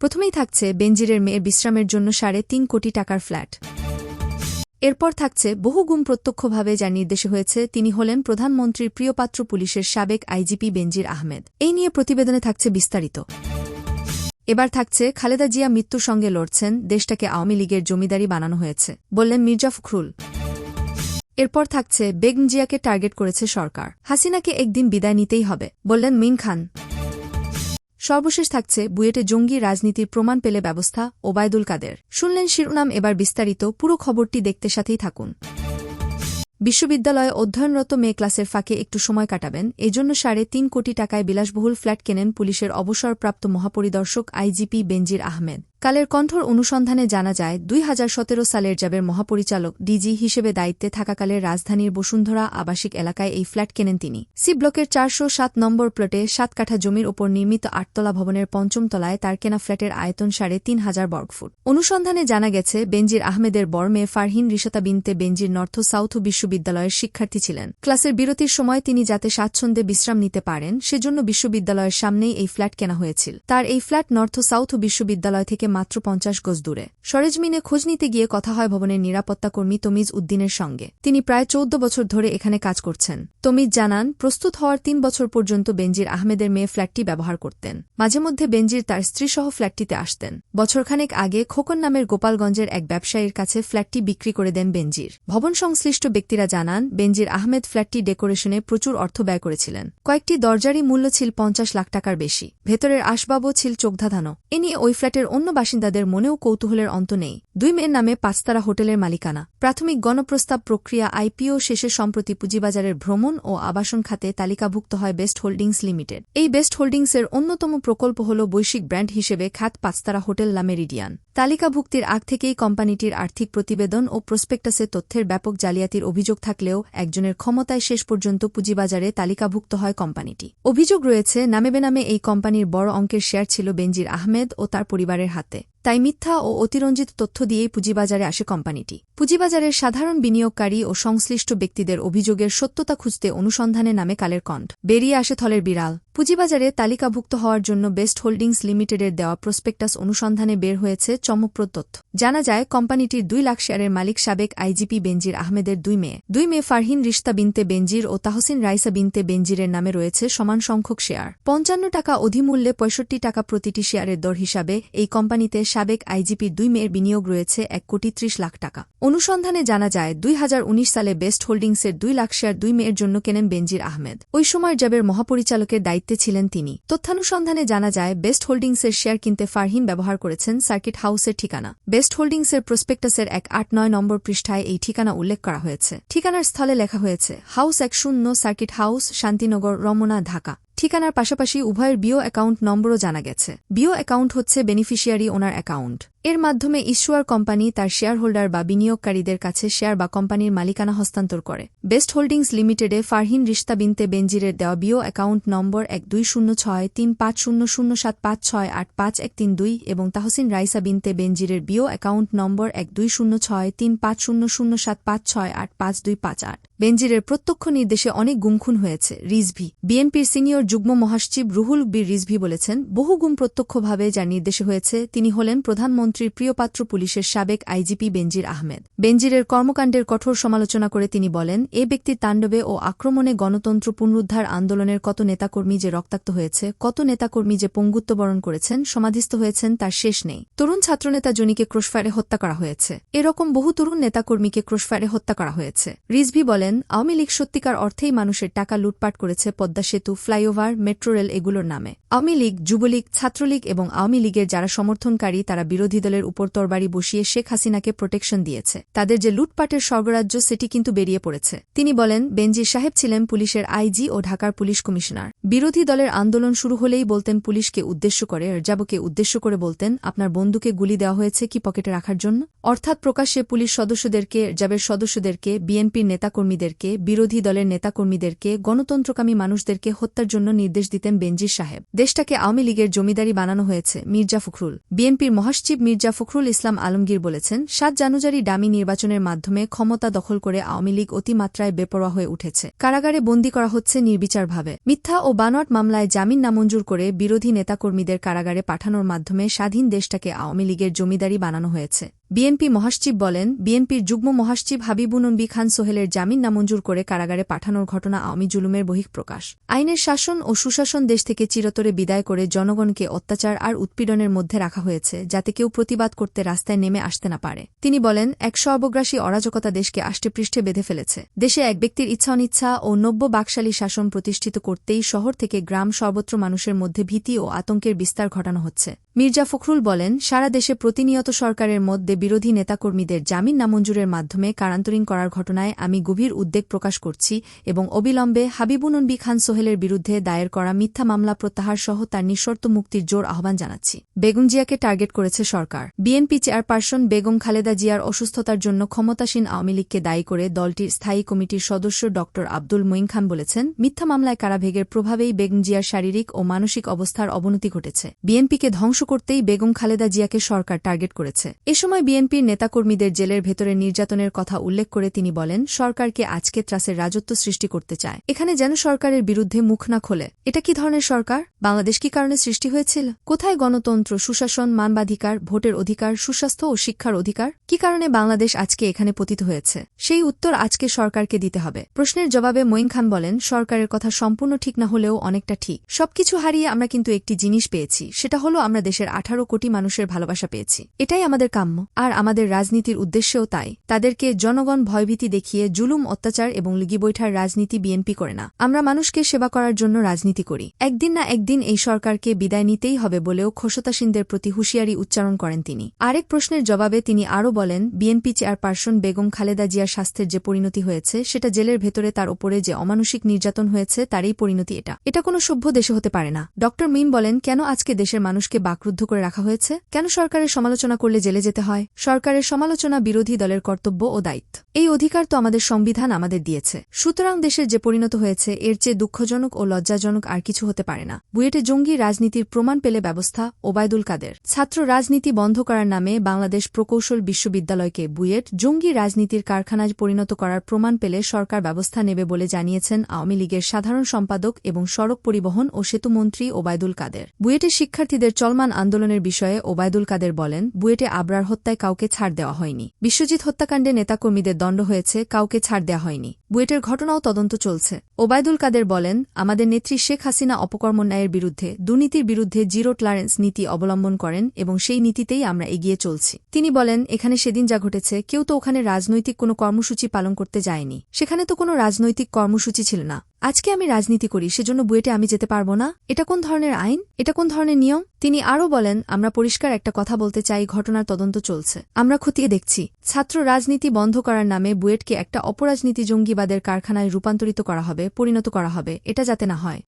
প্রথমেই থাকছে বেনজিরের মেয়ের বিশ্রামের জন্য সাড়ে তিন কোটি টাকার ফ্ল্যাট। এরপর থাকছে বহু গুম প্রত্যক্ষভাবে যার নির্দেশে হয়েছে, তিনি হলেন প্রধানমন্ত্রীর প্রিয়পাত্র পুলিশের সাবেক আইজিপি বেনজির আহমেদ। এই নিয়ে প্রতিবেদনে থাকছে বিস্তারিত। এবার থাকছে খালেদা জিয়া মৃত্যুর সঙ্গে লড়ছেন, দেশটাকে আওয়ামী লীগের জমিদারি বানানো হয়েছে, বললেন মির্জা ফখরুল। এরপর থাকছে বেগম জিয়াকে টার্গেট করেছে সরকার। হাসিনাকে একদিন বিদায় নিতেই হবে, বললেন মিন খান। সর্বশেষ থাকছে বুয়েটে জঙ্গি রাজনীতির প্রমাণ পেলে ব্যবস্থা ওবায়দুল কাদের। শুনলেন শিরোনাম, এবার বিস্তারিত। পুরো খবরটি দেখতে সাথেই থাকুন। বিশ্ববিদ্যালয়ে অধ্যয়নরত মেয়ে ক্লাসের ফাঁকে একটু সময় কাটাবেন। এজন্য সাড়ে তিন কোটি টাকায় বিলাসবহুল ফ্ল্যাট কেনেন পুলিশের অবসরপ্রাপ্ত মহাপরিদর্শক আইজিপি বেনজির আহমেদ। কালের কণ্ঠর অনুসন্ধানে জানা যায়, দুই হাজার সতেরো সালের র্যাবের মহাপরিচালক ডিজি হিসেবে দায়িত্বে থাকাকালে রাজধানীর বসুন্ধরা আবাসিক এলাকায় এই ফ্ল্যাট কেনেন তিনি। সি ব্লকের চারশো সাত নম্বর প্লটে সাত কাঠা জমির ওপর নির্মিত আটতলা ভবনের পঞ্চম তলায় তার কেনা ফ্ল্যাটের আয়তন সাড়ে তিন হাজার বর্গফুট অনুসন্ধানে জানা গেছে, বেনজির আহমেদের বর মেয়ে ফারহিন রিশতা বিনতে বেনজির নর্থ সাউথ বিশ্ববিদ্যালয়ের শিক্ষার্থী ছিলেন। ক্লাসের বিরতির সময় তিনি যাতে স্বাচ্ছন্দ্যে বিশ্রাম নিতে পারেন, সেজন্য বিশ্ববিদ্যালয়ের সামনেই এই ফ্ল্যাট কেনা হয়েছিল। তার এই ফ্ল্যাট নর্থ সাউথ বিশ্ববিদ্যালয় থেকে মাত্র পঞ্চাশ গজ দূরে। সরেজমিনে খোঁজ নিতে গিয়ে কথা হয় ভবনের নিরাপত্তাকর্মী তমিজ উদ্দিনের সঙ্গে। তিনি প্রায় চৌদ্দ বছর ধরে এখানে কাজ করছেন। তমিজ জানান, প্রস্তুত হওয়ার তিন বছর পর্যন্ত বেঞ্জির আহমেদের মেয়ে ফ্ল্যাটটি ব্যবহার করতেন। মাঝে মধ্যে বেঞ্জির তার স্ত্রীসহ ফ্ল্যাটটিতে আসতেন। বছরখানেক আগে খোকন নামের গোপালগঞ্জের এক ব্যবসায়ীর কাছে ফ্ল্যাটটি বিক্রি করে দেন বেঞ্জির ভবন সংশ্লিষ্ট ব্যক্তিরা জানান, বেনজির আহমেদ ফ্ল্যাটটি ডেকোরেশনে প্রচুর অর্থ ব্যয় করেছিলেন। কয়েকটি দরজারই মূল্য ছিল পঞ্চাশ লাখ টাকার বেশি। ভেতরের আসবাবও ছিল চোখধাধানো। এ নিয়ে ওই ফ্ল্যাটের অন্য বাসিন্দাদের মনেও কৌতূহলের অন্ত নেই। দুই মেয়ের নামে পাঁচতারা হোটেলের মালিকানা। প্রাথমিক গণপ্রস্তাব প্রক্রিয়া আইপিও শেষে সম্প্রতি পুঁজিবাজারের ভ্রমণ ও আবাসন খাতে তালিকাভুক্ত হয় বেস্ট হোল্ডিংস লিমিটেড। এই বেস্ট হোল্ডিংসের অন্যতম প্রকল্প হল বৈশ্বিক ব্র্যান্ড হিসেবে খ্যাত পাঁচতারা হোটেল লামেরিডিয়ান তালিকাভুক্তির আগ থেকেই কোম্পানিটির আর্থিক প্রতিবেদন ও প্রসপেক্টাসে তথ্যের ব্যাপক জালিয়াতির অভিযোগ থাকলেও একজনের ক্ষমতায় শেষ পর্যন্ত পুঁজিবাজারে তালিকাভুক্ত হয় কোম্পানিটি। অভিযোগ রয়েছে নামে বেনামে এই কোম্পানির বড় অঙ্কের শেয়ার ছিল বেনজির আহমেদ ও তার পরিবারের হাতে। arte. তাই মিথ্যা ও অতিরঞ্জিত তথ্য দিয়েই পুঁজিবাজারে আসে কোম্পানিটি। পুঁজিবাজারের সাধারণ বিনিয়োগকারী ও সংশ্লিষ্ট ব্যক্তিদের অভিযোগের সত্যতা খুঁজতে অনুসন্ধানে নামে কালের কণ্ঠ। বেরিয়ে আসে থলের বিড়াল। পুঁজিবাজারে তালিকাভুক্ত হওয়ার জন্য বেস্ট হোল্ডিংস লিমিটেডের দেওয়া প্রসপেক্টাস অনুসন্ধানে বের হয়েছে চমকপ্রদ তথ্য। জানা যায়, কোম্পানিটির দুই লাখ শেয়ারের মালিক সাবেক আইজিপি বেনজির আহমেদের দুই মেয়ে। দুই মেয়ে ফারহিন রিস্তা বিনতে বেনজির ও তাহসিন রাইসা বিনতে বেনজিরের নামে রয়েছে সমান সংখ্যক শেয়ার। পঞ্চান্ন টাকা অধিমূল্যে পঁয়ষট্টি টাকা প্রতিটি শেয়ারের দর হিসাবে এই কোম্পানিতে সাবেক আইজিপির দুই মেয়ের বিনিয়োগ রয়েছে এক কোটি ত্রিশ লাখ টাকা। অনুসন্ধানে জানা যায়, দুই হাজার উনিশ সালে বেস্ট হোল্ডিংসের দুই লাখ শেয়ার দুই মেয়ের জন্য কেনেন বেনজির আহমেদ। ওই সময় র্যাবের মহাপরিচালকের দায়িত্বে ছিলেন তিনি। তথ্যানুসন্ধানে জানা যায়, বেস্ট হোল্ডিংসের শেয়ার কিনতে ফারহিম ব্যবহার করেছেন সার্কিট হাউসের ঠিকানা। বেস্ট হোল্ডিংসের প্রসপেক্টাসের এক আট নয় নম্বর পৃষ্ঠায় এই ঠিকানা উল্লেখ করা হয়েছে। ঠিকানার স্থলে লেখা হয়েছে, হাউস এক শূন্য সার্কিট হাউস, শান্তিনগর, রমনা, ঢাকা। ঠিকানার পাশাপাশি উভয়ের বিও অ্যাকাউন্ট নম্বরও জানা গেছে। বিও অ্যাকাউন্ট হচ্ছে বেনিফিশিয়ারি ওনার অ্যাকাউন্ট। এর মাধ্যমে ইস্যুয়ার কোম্পানি তার শেয়ার হোল্ডার বা বিনিয়োগকারীদের কাছে শেয়ার বা কোম্পানির মালিকানা হস্তান্তর করে। বেস্ট হোল্ডিংস লিমিটেডে ফারহিন রিস্তা বিনতে বেনজিরের দেওয়া বিও অ্যাকাউন্ট নম্বর এক দুই শূন্য ছয় তিন পাঁচ শূন্য শূন্য সাত পাঁচ ছয় আট পাঁচ এক তিন দুই এবং তাহসিন রাইসা বিনতে বেনজিরের বিও অ্যাকাউন্ট নম্বর এক দুই শূন্য ছয় তিন পাঁচ শূন্য শূন্য সাত পাঁচ ছয় আট পাঁচ দুই পাঁচ আট। বেনজিরের প্রত্যক্ষ নির্দেশে অনেক গুমখুন হয়েছে, রিজভি। বিএনপির সিনিয়র যুগ্ম মহাসচিব রুহুল বীর রিজভি বলেছেন, বহু গুম প্রত্যক্ষভাবে যার নির্দেশে হয়েছে, তিনি হলেন প্রধানমন্ত্রীর প্রিয়পাত্র পুলিশের সাবেক আইজিপি বেনজির আহমেদ। বেনজিরের কর্মকাণ্ডের কঠোর সমালোচনা করে তিনি বলেন, এ ব্যক্তির তাণ্ডবে ও আক্রমণে গণতন্ত্র পুনরুদ্ধার আন্দোলনের কত নেতাকর্মী যে রক্তাক্ত হয়েছে, কত নেতাকর্মী যে পঙ্গুত্ব বরণ করেছেন, সমাধিস্থ হয়েছেন, তার শেষ নেই। তরুণ ছাত্রনেতা জনিকে ক্রোশফায়ারে হত্যা করা হয়েছে। এরকম বহু তরুণ নেতাকর্মীকে ক্রোশফায়ারে হত্যা করা হয়েছে। রিজভি বলেন, আওয়ামী লীগ সত্যিকার অর্থেই মানুষের টাকা লুটপাট করেছে পদ্মা সেতু, ফ্লাইওভার, মেট্রো রেল এগুলোর নামে। আওয়ামী লীগ, যুবলীগ, ছাত্রলীগ এবং আওয়ামী লীগের যারা সমর্থনকারী, তারা বিরোধী দলের উপর তরবারি বসিয়ে শেখ হাসিনাকে প্রোটেকশন দিয়েছে। তাদের যে লুটপাটের স্বর্গরাজ্য সেটি কিন্তু বেরিয়ে পড়েছে। তিনি বলেন, বেনজির সাহেব ছিলেন পুলিশের আইজি ও ঢাকার পুলিশ কমিশনার। বিরোধী দলের আন্দোলন শুরু হলেই বলতেন, পুলিশকে উদ্দেশ্য করে র্যাবকে উদ্দেশ্য করে বলতেন, আপনার বন্ধুকে গুলি দেওয়া হয়েছে কি পকেটে রাখার জন্য? অর্থাৎ প্রকাশ্যে পুলিশ সদস্যদেরকে র্যাবের সদস্যদেরকে, বিএনপির নেতাকর্মীদেরকে, বিরোধী দলের নেতাকর্মীদেরকে, গণতন্ত্রকামী মানুষদেরকে হত্যার জন্য নির্দেশ দিতেন বেনজির সাহেব। দেশটাকে আওয়ামী লীগের জমিদারি বানানো হয়েছে, মির্জা ফখরুল। বিএনপির মহাসচিব মির্জা ফখরুল ইসলাম আলমগীর বলেছেন, সাত জানুয়ারি ডামি নির্বাচনের মাধ্যমে ক্ষমতা দখল করে আওয়ামী লীগ অতিমাত্রায় বেপরোয়া হয়ে উঠেছে। কারাগারে বন্দী করা হচ্ছে নির্বিচারভাবে। মিথ্যা ও বানোয়াট মামলায় জামিন নামঞ্জুর করে বিরোধী নেতাকর্মীদের কারাগারে পাঠানোর মাধ্যমে স্বাধীন দেশটাকে আওয়ামী লীগের জমিদারি বানানো হয়েছে। বিএনপি মহাসচিব বলেন, বিএনপির যুগ্ম মহাসচিব হাবিবুনবী খান সোহেলের জামিন নামঞ্জুর করে কারাগারে পাঠানোর ঘটনা আওয়ামী জুলুমের বহিঃপ্রকাশ। আইনের শাসন ও সুশাসন দেশ থেকে চিরতরে বিদায় করে জনগণকে অত্যাচার আর উৎপীড়নের মধ্যে রাখা হয়েছে, যাতে কেউ প্রতিবাদ করতে রাস্তায় নেমে আসতে না পারে। তিনি বলেন, এক সর্বগ্রাসী অরাজকতা দেশকে আষ্টেপৃষ্ঠে বেঁধে ফেলেছে। দেশে এক ব্যক্তির ইচ্ছা অনিচ্ছা ও নব্য বাকশালী শাসন প্রতিষ্ঠিত করতেই শহর থেকে গ্রাম সর্বত্র মানুষের মধ্যে ভীতি ও আতঙ্কের বিস্তার ঘটানো হচ্ছে। মির্জা ফখরুল বলেন, সারা দেশে প্রতিনিয়ত সরকারের মধ্যে বিরোধী নেতাকর্মীদের জামিন নামঞ্জুরের মাধ্যমে কারান্তরীণ করার ঘটনায় আমি গভীর উদ্বেগ প্রকাশ করছি এবং অবিলম্বে হাবিবুনবী খান সোহেলের বিরুদ্ধে দায়ের করা মিথ্যা মামলা প্রত্যাহার সহ তার নিঃশর্ত মুক্তির জোর আহ্বান জানাচ্ছি। বেগম জিয়াকে টার্গেট করেছে সরকার। বিএনপি চেয়ারপারসন বেগম খালেদা জিয়ার অসুস্থতার জন্য ক্ষমতাসীন আওয়ামী লীগকে দায়ী করে দলটির স্থায়ী কমিটির সদস্য ড. আব্দুল মঈন খান বলেছেন, মিথ্যা মামলায় কারাভেগের প্রভাবেই বেগম জিয়ার শারীরিক ও মানসিক অবস্থার অবনতি ঘটেছে। বিএনপিকে ধ্বংস করতেই বেগম খালেদা জিয়াকে সরকার টার্গেট করেছে। এ সময় বিএনপির নেতাকর্মীদের জেলের ভেতরে নির্যাতনের কথা উল্লেখ করে তিনি বলেন, সরকারকে আজকে ত্রাসের রাজত্ব সৃষ্টি করতে চায়। এখানে যেন সরকারের বিরুদ্ধে মুখ না খোলে। এটা কি ধরনের সরকার? বাংলাদেশ কি কারণে সৃষ্টি হয়েছিল? কোথায় গণতন্ত্র, সুশাসন, মানবাধিকার, ভোটের অধিকার, সুস্বাস্থ্য ও শিক্ষার অধিকার? কি কারণে বাংলাদেশ আজকে এখানে পতিত হয়েছে? সেই উত্তর আজকে সরকারকে দিতে হবে। প্রশ্নের জবাবে মঈন খান বলেন, সরকারের কথা সম্পূর্ণ ঠিক না হলেও অনেকটা ঠিক। সবকিছু হারিয়ে আমরা কিন্তু একটি জিনিস পেয়েছি, সেটা হলো আমরা দেশের আঠারো কোটি মানুষের ভালোবাসা পেয়েছি। এটাই আমাদের কাম্য। আর আমাদের রাজনীতির উদ্দেশ্যেও তাই। তাদেরকে জনগণ ভয়ভীতি দেখিয়ে জুলুম, অত্যাচার এবং লিগি বৈঠার রাজনীতি বিএনপি করে না। আমরা মানুষকে সেবা করার জন্য রাজনীতি করি। একদিন না একদিন এই সরকারকে বিদায় নিতেই হবে বলেও খোসতাসীনদের প্রতি হুঁশিয়ারি উচ্চারণ করেন তিনি। আরেক প্রশ্নের জবাবে তিনি আরও বলেন, বিএনপি চেয়ারপারসন বেগম খালেদা জিয়ার স্বাস্থ্যের যে পরিণতি হয়েছে, সেটা জেলের ভেতরে তার ওপরে যে অমানসিক নির্যাতন হয়েছে, তারই পরিণতি এটা। এটা কোনো সভ্য দেশে হতে পারে না। ড মিম বলেন, কেন আজকে দেশের মানুষকে বাকরুদ্ধ করে রাখা হয়েছে? কেন সরকারের সমালোচনা করলে জেলে যেতে হয়? সরকারের সমালোচনা বিরোধী দলের কর্তব্য ও দায়িত্ব। এই অধিকার তো আমাদের সংবিধান আমাদের দিয়েছে। সুতরাং দেশের যে পরিণত হয়েছে, এর চেয়ে দুঃখজনক ও লজ্জাজনক আর কিছু হতে পারে না। বুয়েটে জঙ্গি রাজনীতির প্রমাণ পেলে ব্যবস্থা ওবায়দুল কাদের। ছাত্র রাজনীতি বন্ধ করার নামে বাংলাদেশ প্রকৌশল বিশ্ববিদ্যালয়কে বুয়েট জঙ্গি রাজনীতির কারখানায় পরিণত করার প্রমাণ পেলে সরকার ব্যবস্থা নেবে বলে জানিয়েছেন আওয়ামী লীগের সাধারণ সম্পাদক এবং সড়ক পরিবহন ও সেতুমন্ত্রী ওবায়দুল কাদের। বুয়েটের শিক্ষার্থীদের চলমান আন্দোলনের বিষয়ে ওবায়দুল কাদের বলেন, বুয়েটে আবরার হত্যায় কাউকে ছাড় দেওয়া হয়নি। বিশ্বজিৎ হত্যাকাণ্ডে নেতাকর্মীদের দণ্ড হয়েছে, কাউকে ছাড় দেওয়া হয়নি। বুয়েটের ঘটনাও তদন্ত চলছে। ওবায়দুল কাদের বলেন, আমাদের নেত্রী শেখ হাসিনা অপকর্ম ন্যায়ের বিরুদ্ধে, দুর্নীতির বিরুদ্ধে জিরো টলারেন্স নীতি অবলম্বন করেন এবং সেই নীতিতেই আমরা এগিয়ে চলছি। তিনি বলেন, এখানে সেদিন যা ঘটেছে, কেউ তো ওখানে রাজনৈতিক কোনো কর্মসূচি পালন করতে যায়নি। সেখানে তো কোনো রাজনৈতিক কর্মসূচি ছিল না। আজকে আমি রাজনীতি করি, সেজন্য বুয়েটে আমি যেতে পারব না? এটা কোন ধরনের আইন? এটা কোন ধরনের নিয়ম? তিনি আরও বলেন, আমরা পরিষ্কার একটা কথা বলতে চাই, ঘটনার তদন্ত চলছে। আমরা খতিয়ে দেখছি। ছাত্র রাজনীতি বন্ধ করার নামে বুয়েটকে একটা অপরাজনীতি জঙ্গিবাদের কারখানায় রূপান্তরিত করা হবে, পরিণত করা হবে, এটা যাতে না হয়।